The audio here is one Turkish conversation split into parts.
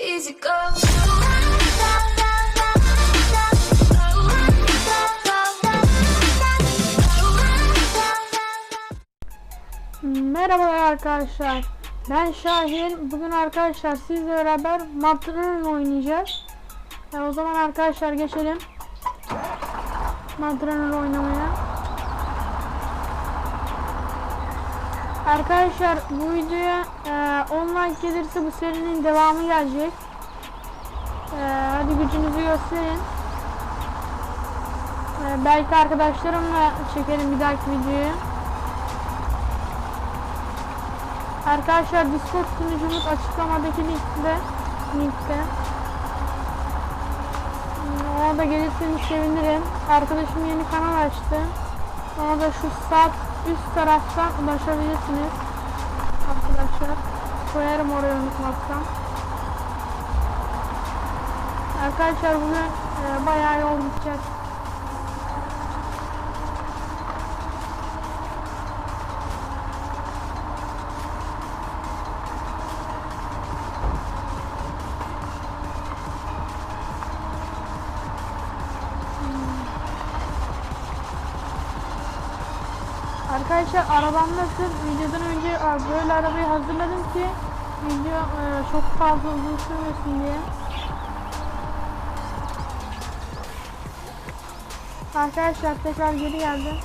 easy. Merhabalar arkadaşlar. Ben Şahin. Bugün arkadaşlar sizle beraber Madrun oynayacağız. E, o zaman arkadaşlar geçelim. Madrun oynamaya. Arkadaşlar bu videoya e, 10 like gelirse bu serinin devamı gelecek. E, hadi gücünüzü gösterin. E, belki arkadaşlarımla çekelim bir dahaki videoyu. Arkadaşlar Discord sunucumuz açıklamadaki linkte linkte. Ona da gelirseniz sevinirim. Arkadaşım yeni kanal açtı. Ona da şu sağ üst taraftan ulaşabilirsiniz. Arkadaşlar koyarım oraya unutmazsam. Arkadaşlar bugün e, bayağı yol gideceğiz. Arkadaşlar arabamda sırf videodan önce böyle arabayı hazırladım ki video e, çok fazla uzun sürmesin diye. Arkadaşlar tekrar geri geldim.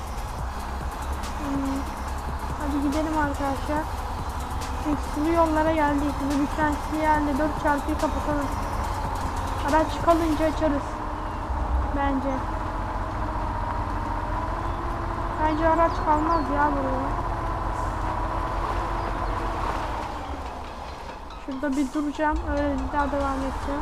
Hmm, Hadi gidelim arkadaşlar. Sulu yollara geldik. Bu diferansiyel yerle 4 çarpıyı kapatalım. Araç kalınca açarız. Bence. Bence araç kalmaz ya buraya. Şurada bir duracağım. Öyle bir daha devam edeceğim.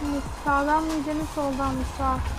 Hmm. Sağdan mı gidelim soldan mı sağ?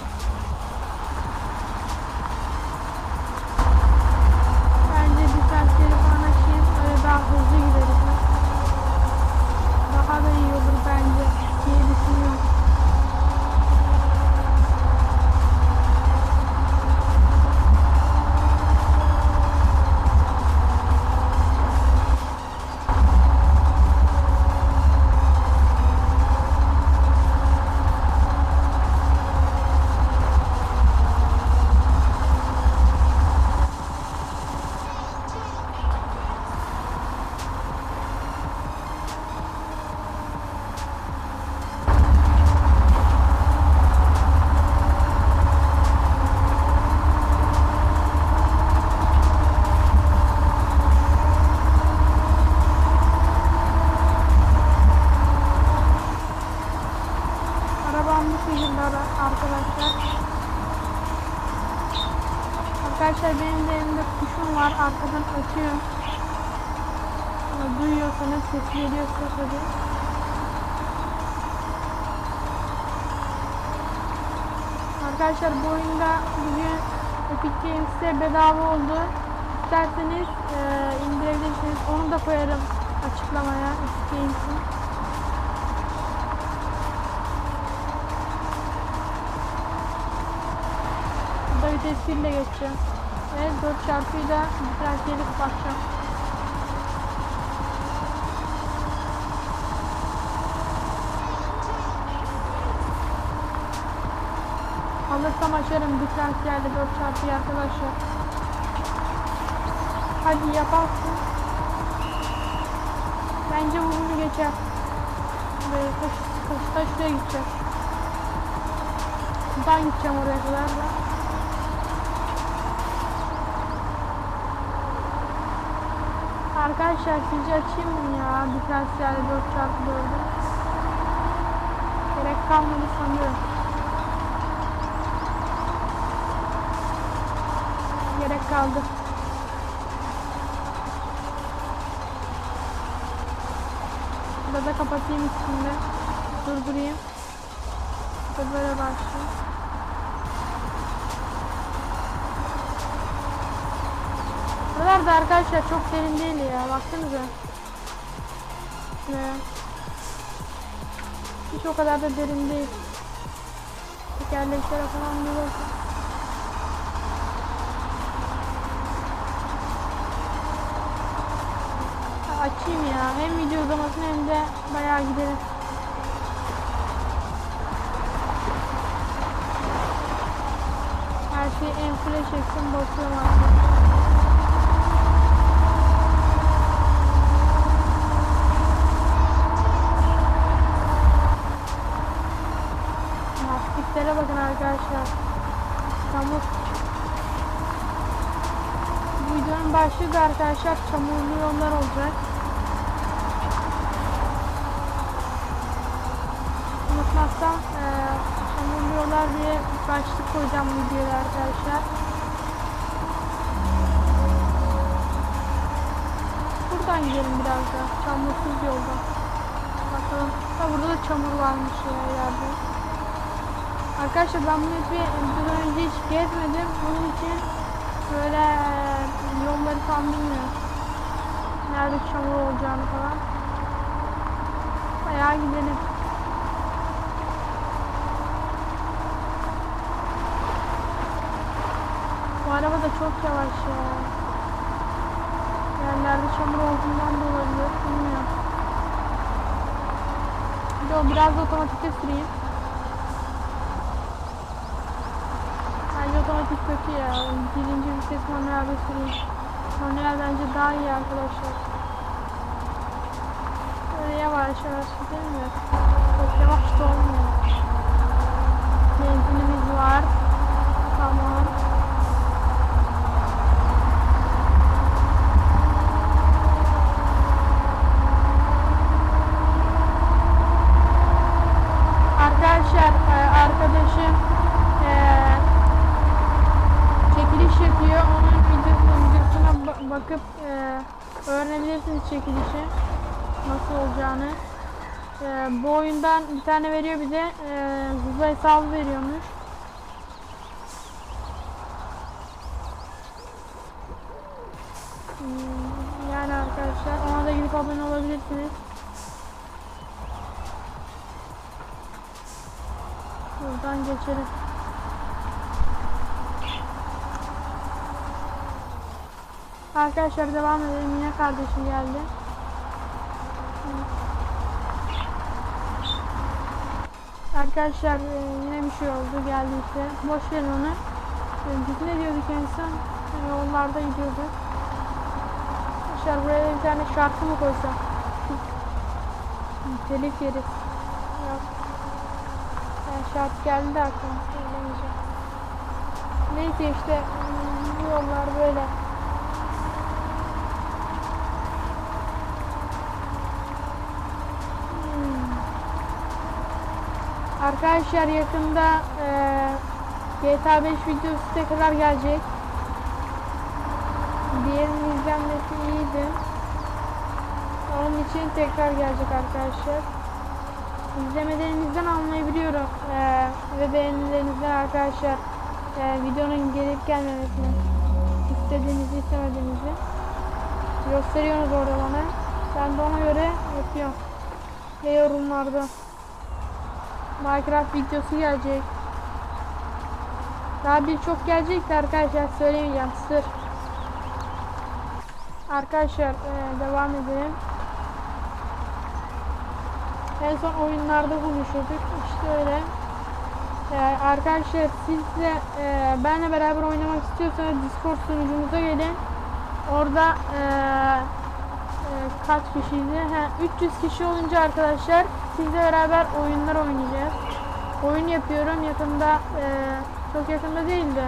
Ses geliyorsa tabii. Arkadaşlar bu oyunda bugün Epic Games'te bedava oldu. İsterseniz e, indirebilirsiniz. Onu da koyarım açıklamaya Epic Games'in. Burada vites 1 ile geçeceğim. Ve 4 çarpıyı da diferansiyeli kapatacağım. Alırsam açarım diferansiyelde 4 çarpıyı arkadaşlar. Hadi yaparsın. Bence bu bunu geçer. Böyle taş, taş, taş şuraya gideceğim. Ben gideceğim oraya kadar da. Arkadaşlar sizce açayım mı ya diferansiyelde 4 çarpı 4'ü? Gerek kalmadı sanıyorum. Gerek kaldı. Burada da kapatayım üstünde. Durdurayım. Böyle başlayayım. Buralar da arkadaşlar çok derin değil ya. Baksanıza. Şuraya. Hiç o kadar da derin değil. Tekerleklere falan bir. Açayım ya. Hem video uzamasın hem de bayağı gidelim. Her şeyi en full'e çeksin basıyorum artık. Lastiklere bakın arkadaşlar. Çamur. Bu videonun başlığı da arkadaşlar çamurlu yollar olacak. Eee çamurlu yollar diye başlık koyacağım videoya arkadaşlar. Buradan gidelim biraz da. Çamursuz yoldan. Bakalım. Ha burada da çamur varmış ya ileride. Arkadaşlar ben bunu bir bir önce hiç gezmedim. Bunun için böyle eee, yolları tam bilmiyorum. Nerede çamur olacağını falan. Bayağı gidelim. Bu araba da çok yavaş ya. Yerlerde çamur olduğundan da olabilir. Bilmiyorum. Bir de o biraz da otomatikte süreyim. Bence otomatik kötü ya. Birinci vites manuelde süreyim. Manuel bence daha iyi arkadaşlar. Böyle yavaş yavaş gidelim de. Çok yavaş da olmuyor. Benzinimiz var. Tamam. Arkadaşlar e, arkadaşım e, çekiliş yapıyor. Onun videosuna, videosuna ba- bakıp e, öğrenebilirsiniz çekilişi nasıl olacağını. E, bu oyundan bir tane veriyor bir de e, hızlı hesabı veriyormuş. Hmm, Yani arkadaşlar ona da gidip abone olabilirsiniz. Buradan geçelim. Arkadaşlar devam edelim. Yine kardeşim geldi. Arkadaşlar e, yine bir şey oldu geldiyse. Boş verin onu. E, Biz ne diyorduk en son? E, Yollarda gidiyorduk. Arkadaşlar buraya bir tane şarkı mı koysam? Telif yeriz. Yok. Yani şart geldi de aklıma. Neyse işte bu yollar böyle. Arkadaşlar yakında eee GTA 5 videosu tekrar gelecek. Diğerinin izlenmesi iyiydi. Onun için tekrar gelecek arkadaşlar. İzlemelerinizden anlayabiliyorum eee ve beğenilerinizden arkadaşlar eee, videonun gelip gelmemesini istediğinizi istemediğinizi gösteriyorsunuz orada bana. Ben de ona göre yapıyorum. Ve yorumlarda Minecraft videosu gelecek. Daha birçok gelecek de arkadaşlar söylemeyeceğim sır. Arkadaşlar eee, devam edelim. En son oyunlarda konuşuyorduk. İşte öyle. Ee, arkadaşlar siz de e, benle beraber oynamak istiyorsanız Discord sunucumuza gelin. Orada e, e, kaç kişiydi? He, 300 kişi olunca arkadaşlar sizle beraber oyunlar oynayacağız. Oyun yapıyorum yakında e, çok yakında değil de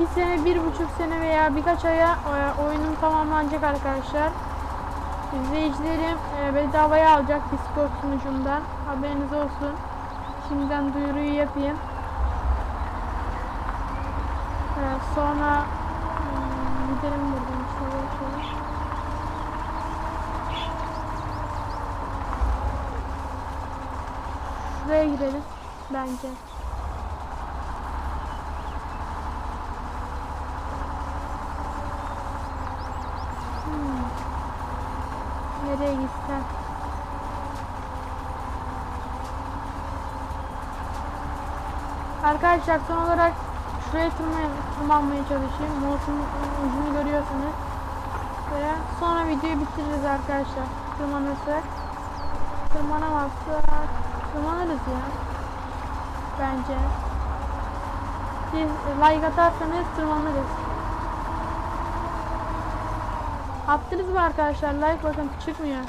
bir sene, bir buçuk sene veya birkaç aya e, oyunum tamamlanacak arkadaşlar. İzleyicilerim e, bedavaya alacak Discord sunucumdan. Haberiniz olsun. Şimdiden duyuruyu yapayım. E, sonra hmm, gidelim buradan işte böyle şöyle. Şuraya girelim bence. Hmm. Nereye gitsem? Arkadaşlar son olarak şuraya tırmaya, tırmanmaya çalışayım. Mouse'un ucunu görüyorsunuz. Ve sonra videoyu bitiririz arkadaşlar. Tırmanırsak. Tırmanamazsak tırmanırız ya. Bence. Siz like atarsanız tırmanırız. Attınız mı arkadaşlar? Like bakın çıkmıyor.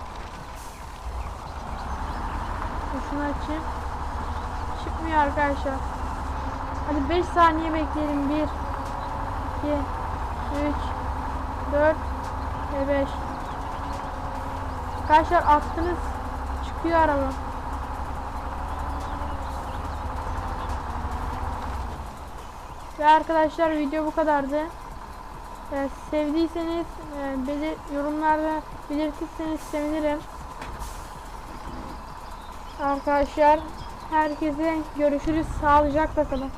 Şunu açayım. Çıkmıyor arkadaşlar. Hadi 5 saniye bekleyelim. 1 2 3 4 ve 5 Arkadaşlar attınız. Çıkıyor araba. Ve arkadaşlar video bu kadardı. Ee, sevdiyseniz e, belir- yorumlarda belirtirseniz sevinirim. Arkadaşlar herkese görüşürüz. Sağlıcakla kalın.